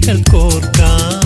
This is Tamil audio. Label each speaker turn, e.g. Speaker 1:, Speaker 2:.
Speaker 1: கைகள் கோர்த்தான்